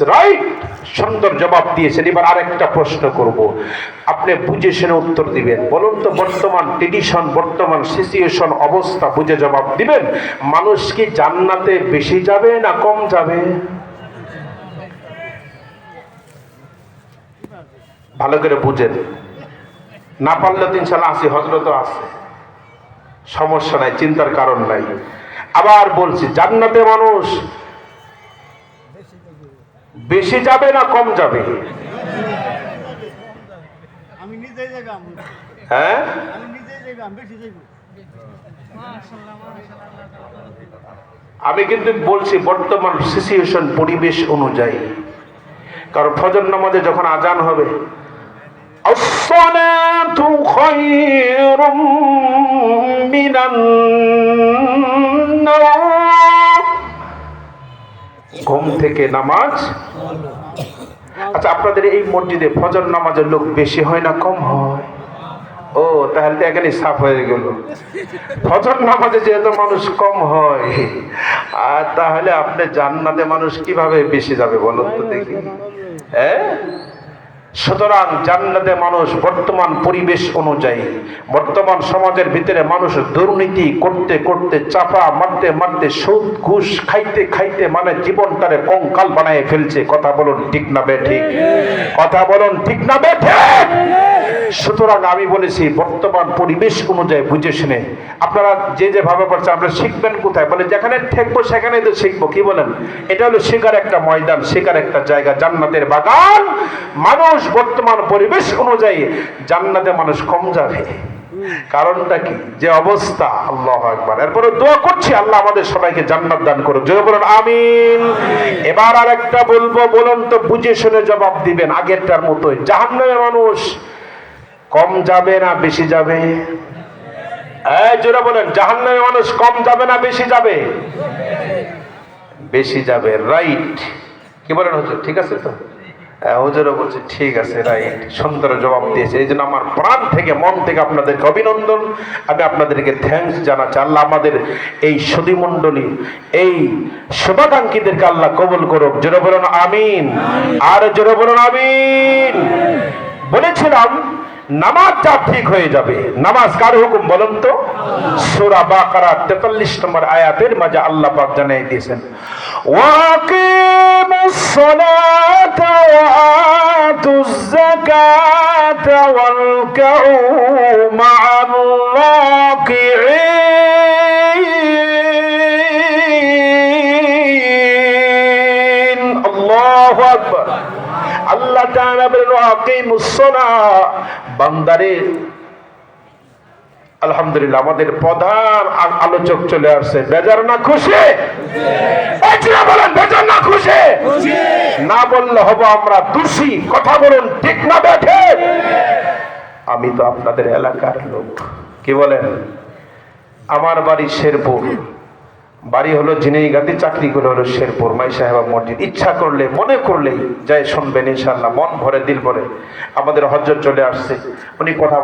Right সুন্দর জবাব দিয়েছেন। এবার আরেকটা প্রশ্ন করব। আপনি বুঝে শুনে উত্তর দিবেন। বলুন তো, বর্তমান ট্রেডিশন বর্তমান সিচুয়েশন অবস্থা, বুঝে জবাব দিবেন। মানুষ কি জান্নাতে বেশি যাবে না কম যাবে? ভালো করে বুঝেন। না পারলে তো ইনশাল্লাহ আসি হজরত আছে। সমস্যা নাই, চিন্তার কারণ নাই। আবার বলছি, জান্নাতে মানুষ বেশি যাবে না কম যাবে আমি নিজেই যাইবাম হ্যাঁ আমি নিজেই যাইবাম বেশি যাইব আমি কিন্তু বলছি বর্তমান সিচুয়েশন পরিবেশ অনুযায়ী কারণ ফজর নামাজে যখন আজান হবে الصلاة خير من النوم ঘুম থেকে নামাজ। আচ্ছা আপনাদের এই মসজিদে ফজর নামাজের লোক বেশি হয় না কম হয়? ও, তাহলে তো এখানে সাফ হয়ে গেল। ফজর নামাজে যেহেতু মানুষ কম হয়, আর তাহলে আপনি জান্নাতে মানুষ কীভাবে বেশি যাবে বলুন তো দেখি। হ্যাঁ? সুতরাং জান্নাতে মানুষ বর্তমান পরিবেশ অনুযায়ী, বর্তমান সমাজের ভিতরে মানুষ দুর্নীতি করতে করতে, চাপা, মারতে মারতে, সুদ, ঘুষ খাইতে খাইতে মানে জীবনটারে কঙ্কাল বানায় ফেলছে। কথা বলুন ঠিক না বে ঠিক? কথা বলুন ঠিক না বে ঠিক? সুতরাং আমি বলেছি, বর্তমান পরিবেশ অনুযায়ী বুঝে শুনে। আপনারা যে যে ভাবে পারছেন আপনারা শিখবেন কোথায়? বলে যেখানে ঠেকবো, সেখানেই তো শিখব। কি বলেন? এটা হলো শেখার একটা ময়দান শেখার একটা জায়গা, জান্নাতের বাগান। মানুষ বর্তমান পরিবেশ অনুযায়ী জান্নাতে মানুষ কম যাবে। কারণটা কি? যে অবস্থা, আল্লাহ একবার এরপরে দোয়া করছি, আল্লাহ আমাদের সবাইকে জান্নাত দান করুন জয় বলুন, আমিন। এবার আর একটা বলব, বলুন তো, বুঝে শুনে জবাব দিবেন আগেরটার মতোই। জাহান্নামে মানুষ কম যাবে না বেশি যাবে? জোরে বলেন জাহান্নামে মানুষ কম যাবে না বেশি যাবে? বেশি যাবে রাইট কি বলেন হুজুর ঠিক আছে তো? হ্যাঁ, বলছে ঠিক আছে রাইট সুন্দর জবাব দিয়েছে এই জন্য আমার প্রাণ থেকে মন থেকে আপনাদেরকে অভিনন্দন। আমি আপনাদেরকে থ্যাঙ্কস জানাচ্ছি। আল্লাহ আমাদের এই সদীমণ্ডলী এই শুভাকাঙ্ক্ষীদেরকে আল্লাহ কবুল করুক। জোরে বলুন আমিন। আর জোরে বলুন আমিন। বলেছিলাম নামাজ যা ঠিক হয়ে যাবে। নামাজ কার হুকুম বলুন তো? সূরা বাকারা 43 নম্বর আয়াতের মাঝে আল্লাহ পাক জানাই দিয়েছেন, ওয়াকিমুস সালাতা ওয়া আতুজ যাকাতা ওয়াল কাউ মা'আল আলহামদুলিল্লাহ, আমাদের প্রধান আলোচক চলে আসছে। বেজার না খুশি? বলেন, বেজার না খুশি? না বললে হব আমরা দোষী। বলুন, ঠিক না বেঠে? আমি তো আপনাদের এলাকার লোক। কি বলেন? আমার বাড়ি শেরপুর। বাড়ি হলো ঝিনাইগাতি চাকরি করে হলো শেরপুর। মাই সাহেবা মসজিদ। ইচ্ছা করলে, মনে করলেই যাই শুনবেন ইনশাল্লাহ মন ভরে, দিল ভরে। আমাদের হজর চলে আসছে। উনি কথা